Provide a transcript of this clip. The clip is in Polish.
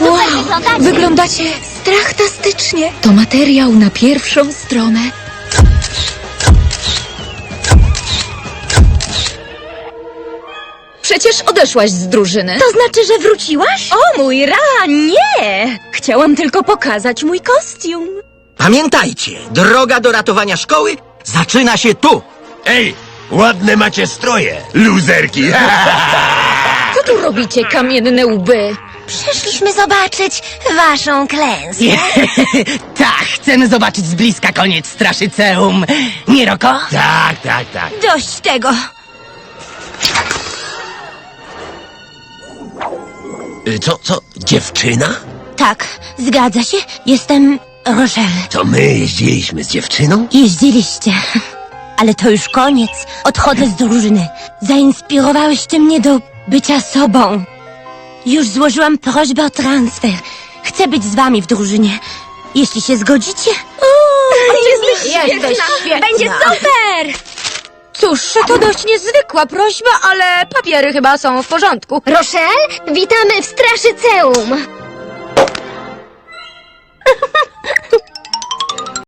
Wow, wyglądacie strachtastycznie. To materiał na pierwszą stronę. Przecież odeszłaś z drużyny. To znaczy, że wróciłaś? O mój ra, nie! Chciałam tylko pokazać mój kostium. Pamiętajcie, droga do ratowania szkoły zaczyna się tu. Ej, ładne macie stroje, luzerki. Co tu robicie, kamienne łby? Przyszliśmy zobaczyć waszą klęskę. Tak, chcemy zobaczyć z bliska koniec straszyceum. Nie, Roko? tak, tak, tak. Dość tego. Y, Co, co, dziewczyna? Tak, zgadza się. Jestem Rochelle. To my jeździliśmy z dziewczyną? Jeździliście. Ale to już koniec. Odchodzę z drużyny. Zainspirowałyście mnie do bycia sobą. Już złożyłam prośbę o transfer. Chcę być z wami w drużynie. Jeśli się zgodzicie? Jesteś świetna. Będzie super! Cóż, to dość niezwykła prośba, ale papiery chyba są w porządku. Rochelle, witamy w Straszyceum!